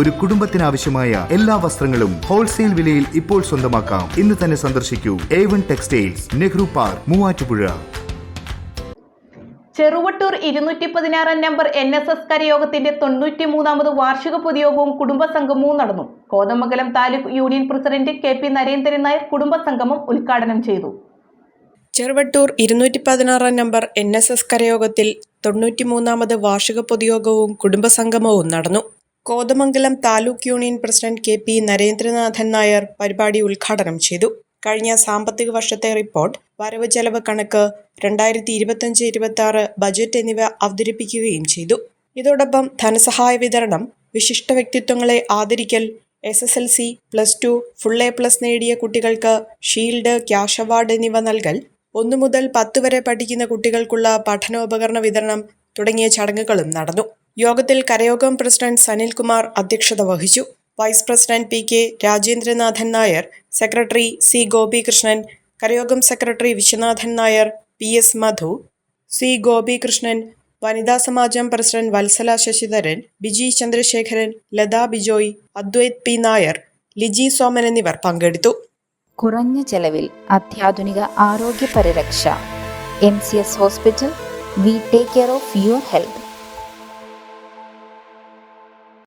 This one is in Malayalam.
ഒരു കുടുംബത്തിനാവശ്യമായ എല്ലാ വസ്ത്രങ്ങളും ഹോൾസെയിൽ വിലയിൽ ഇപ്പോൾ സ്വന്തമാക്കാം. ഇന്ന് തന്നെ സന്ദർശിക്കൂ. A one textiles Nehru park Muvattupuzha. Cheruvattoor ഇരുന്നൂറ്റി പതിനാറാം നമ്പർ എൻ എസ് എസ് കരയോഗത്തിന്റെ തൊണ്ണൂറ്റി മൂന്നാമത് വാർഷിക പൊതുയോഗവും കുടുംബസംഗമവും നടന്നു. Kothamangalam taluk union president K P Narendran Nair കുടുംബസംഗമം ഉദ്ഘാടനം ചെയ്തു. ചെറുവട്ടൂർ ഇരുന്നൂറ്റി പതിനാറാം നമ്പർ എൻ എസ് എസ് കരയോഗത്തിൽ തൊണ്ണൂറ്റി മൂന്നാമത് വാർഷിക പൊതുയോഗവും കുടുംബസംഗമവും നടന്നു. Kothamangalam taluk union president K P Narendranathan Nair പരിപാടി ഉദ്ഘാടനം ചെയ്തു. കഴിഞ്ഞ സാമ്പത്തിക വർഷത്തെ റിപ്പോർട്ട് വരവ് ചെലവ് കണക്ക് രണ്ടായിരത്തി ഇരുപത്തഞ്ച് ഇരുപത്തി ആറ് ബജറ്റ് എന്നിവ അവതരിപ്പിക്കുകയും ചെയ്തു. ഇതോടൊപ്പം ധനസഹായ വിതരണം വിശിഷ്ട വ്യക്തിത്വങ്ങളെ ആദരിക്കൽ S S L C plus two full A plus നേടിയ കുട്ടികൾക്ക് ഷീൽഡ് ക്യാഷ് അവാർഡ് എന്നിവ നൽകൽ ഒന്നു മുതൽ പത്ത് വരെ പഠിക്കുന്ന കുട്ടികൾക്കുള്ള പഠനോപകരണ വിതരണം തുടങ്ങിയ ചടങ്ങുകളും നടന്നു. യോഗത്തിൽ കരയോഗം പ്രസിഡന്റ് സനിൽകുമാർ അധ്യക്ഷത വഹിച്ചു. Vice president P K Rajendranathan Nair secretary C Gopikrishnan Karayogam secretary Viswanathan Nair P S Madhu C Gopikrishnan വനിതാ സമാജം പ്രസിഡന്റ് വത്സല ശശിധരൻ ബിജി ചന്ദ്രശേഖരൻ ലതാ ബിജോയ് അദ്വൈത് പി നായർ ലിജി സോമൻ എന്നിവർ പങ്കെടുത്തു. കുറഞ്ഞ ചെലവിൽ അത്യാധുനിക ആരോഗ്യ പരിരക്ഷ. M C S hospital we take care of your health.